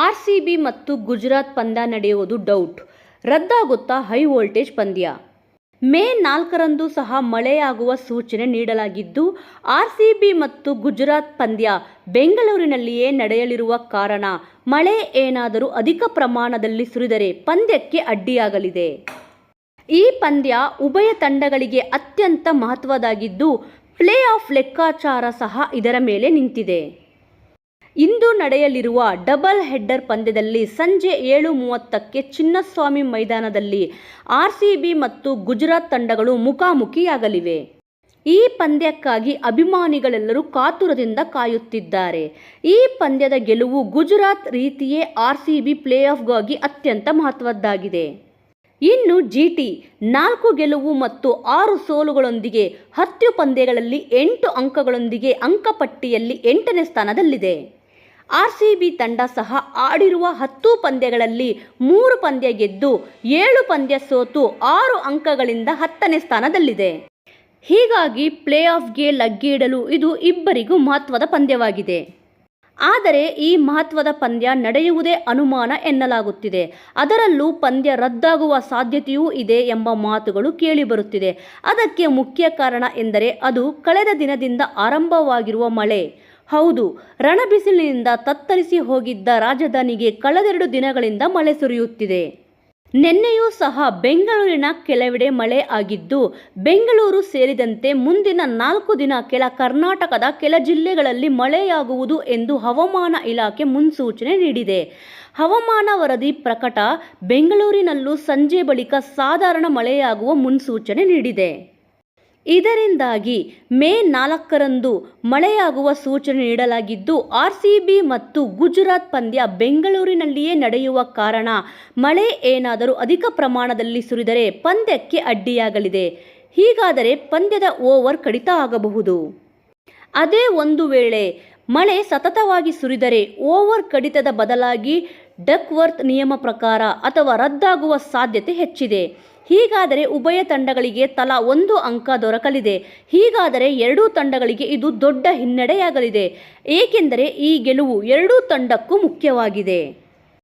R C B ಮತ್ತು ಗುಜರಾತ್ ಪಂದ್ಯ ನಡೆಯುವುದು ಡೌಟ್. ರದ್ದಾಗುತ್ತಾ ಹೈ ವೋಲ್ಟೇಜ್ ಪಂದ್ಯ. ಮೇ ನಾಲ್ಕರಂದು ಸಹ ಮಳೆಯಾಗುವ ಸೂಚನೆ ನೀಡಲಾಗಿದ್ದು ಆರ್ ಸಿ ಬಿ ಮತ್ತು ಗುಜರಾತ್ ಪಂದ್ಯ ಬೆಂಗಳೂರಿನಲ್ಲಿಯೇ ನಡೆಯಲಿರುವ ಕಾರಣ ಮಳೆ ಏನಾದರೂ ಅಧಿಕ ಪ್ರಮಾಣದಲ್ಲಿ ಸುರಿದರೆ ಪಂದ್ಯಕ್ಕೆ ಅಡ್ಡಿಯಾಗಲಿದೆ. ಈ ಪಂದ್ಯ ಉಭಯ ತಂಡಗಳಿಗೆ ಅತ್ಯಂತ ಮಹತ್ವದಾಗಿದ್ದು ಪ್ಲೇ ಆಫ್ ಲೆಕ್ಕಾಚಾರ ಸಹ ಇದರ ಮೇಲೆ ನಿಂತಿದೆ. ಇಂದು ನಡೆಯಲಿರುವ ಡಬಲ್ ಹೆಡ್ಡರ್ ಪಂದ್ಯದಲ್ಲಿ ಸಂಜೆ ಏಳು ಮೂವತ್ತಕ್ಕೆ ಚಿನ್ನಸ್ವಾಮಿ ಮೈದಾನದಲ್ಲಿ ಆರ್ಸಿಬಿ ಮತ್ತು ಗುಜರಾತ್ ತಂಡಗಳು ಮುಖಾಮುಖಿಯಾಗಲಿವೆ. ಈ ಪಂದ್ಯಕ್ಕಾಗಿ ಅಭಿಮಾನಿಗಳೆಲ್ಲರೂ ಕಾತುರದಿಂದ ಕಾಯುತ್ತಿದ್ದಾರೆ. ಈ ಪಂದ್ಯದ ಗೆಲುವು ಗುಜರಾತ್ ರೀತಿಯೇ ಆರ್ಸಿಬಿ ಪ್ಲೇ ಆಫ್ಗಾಗಿ ಅತ್ಯಂತ ಮಹತ್ವದ್ದಾಗಿದೆ. ಇನ್ನು ಜಿಟಿ ನಾಲ್ಕು ಗೆಲುವು ಮತ್ತು ಆರು ಸೋಲುಗಳೊಂದಿಗೆ ಹತ್ತು ಪಂದ್ಯಗಳಲ್ಲಿ ಎಂಟು ಅಂಕಗಳೊಂದಿಗೆ ಅಂಕಪಟ್ಟಿಯಲ್ಲಿ ಎಂಟನೇ ಸ್ಥಾನದಲ್ಲಿದೆ. ಆರ್ಸಿಬಿ ತಂಡ ಸಹ ಆಡಿರುವ ಹತ್ತು ಪಂದ್ಯಗಳಲ್ಲಿ ಮೂರು ಪಂದ್ಯ ಗೆದ್ದು ಏಳು ಪಂದ್ಯ ಸೋತು ಆರು ಅಂಕಗಳಿಂದ ಹತ್ತನೇ ಸ್ಥಾನದಲ್ಲಿದೆ. ಹೀಗಾಗಿ ಪ್ಲೇ ಆಫ್ಗೆ ಇಡಲು ಇದು ಇಬ್ಬರಿಗೂ ಮಹತ್ವದ ಪಂದ್ಯವಾಗಿದೆ. ಆದರೆ ಈ ಮಹತ್ವದ ಪಂದ್ಯ ನಡೆಯುವುದೇ ಅನುಮಾನ ಎನ್ನಲಾಗುತ್ತಿದೆ. ಅದರಲ್ಲೂ ಪಂದ್ಯ ರದ್ದಾಗುವ ಸಾಧ್ಯತೆಯೂ ಇದೆ ಎಂಬ ಮಾತುಗಳು ಕೇಳಿಬರುತ್ತಿದೆ. ಅದಕ್ಕೆ ಮುಖ್ಯ ಕಾರಣ ಎಂದರೆ ಅದು ಕಳೆದ ದಿನದಿಂದ ಆರಂಭವಾಗಿರುವ ಮಳೆ. ಹೌದು, ರಣಬಿಸಿಲಿನಿಂದ ತತ್ತರಿಸಿ ಹೋಗಿದ್ದ ರಾಜಧಾನಿಗೆ ಕಳೆದೆರಡು ದಿನಗಳಿಂದ ಮಳೆ ಸುರಿಯುತ್ತಿದೆ. ನಿನ್ನೆಯೂ ಸಹ ಬೆಂಗಳೂರಿನ ಕೆಲವೆಡೆ ಮಳೆ ಆಗಿದ್ದು, ಬೆಂಗಳೂರು ಸೇರಿದಂತೆ ಮುಂದಿನ ನಾಲ್ಕು ದಿನ ಕೆಲ ಕರ್ನಾಟಕದ ಕೆಲ ಜಿಲ್ಲೆಗಳಲ್ಲಿ ಮಳೆಯಾಗುವುದು ಎಂದು ಹವಾಮಾನ ಇಲಾಖೆ ಮುನ್ಸೂಚನೆ ನೀಡಿದೆ. ಹವಾಮಾನ ವರದಿ ಪ್ರಕಟ ಬೆಂಗಳೂರಿನಲ್ಲೂ ಸಂಜೆ ಬಳಿಕ ಸಾಧಾರಣ ಮಳೆಯಾಗುವ ಮುನ್ಸೂಚನೆ ನೀಡಿದೆ. ಇದರಿಂದಾಗಿ ಮೇ ನಾಲ್ಕರಂದು ಮಳೆಯಾಗುವ ಸೂಚನೆ ನೀಡಲಾಗಿದ್ದು, ಆರ್ಸಿಬಿ ಮತ್ತು ಗುಜರಾತ್ ಪಂದ್ಯ ಬೆಂಗಳೂರಿನಲ್ಲಿಯೇ ನಡೆಯುವ ಕಾರಣ ಮಳೆ ಏನಾದರೂ ಅಧಿಕ ಪ್ರಮಾಣದಲ್ಲಿ ಸುರಿದರೆ ಪಂದ್ಯಕ್ಕೆ ಅಡ್ಡಿಯಾಗಲಿದೆ. ಹೀಗಾದರೆ ಪಂದ್ಯದ ಓವರ್ ಕಡಿತ ಆಗಬಹುದು. ಅದೇ ಒಂದು ವೇಳೆ ಮಳೆ ಸತತವಾಗಿ ಸುರಿದರೆ ಓವರ್ ಕಡಿತದ ಬದಲಾಗಿ ಡಕ್ವರ್ತ್ ನಿಯಮ ಪ್ರಕಾರ ಅಥವಾ ರದ್ದಾಗುವ ಸಾಧ್ಯತೆ ಹೆಚ್ಚಿದೆ. ಹೀಗಾದರೆ ಉಭಯ ತಂಡಗಳಿಗೆ ತಲಾ ಒಂದು ಅಂಕ ದೊರಕಲಿದೆ. ಹೀಗಾದರೆ ಎರಡೂ ತಂಡಗಳಿಗೆ ಇದು ದೊಡ್ಡ ಹಿನ್ನಡೆಯಾಗಲಿದೆ. ಏಕೆಂದರೆ ಈ ಗೆಲುವು ಎರಡೂ ತಂಡಕ್ಕೂ ಮುಖ್ಯವಾಗಿದೆ.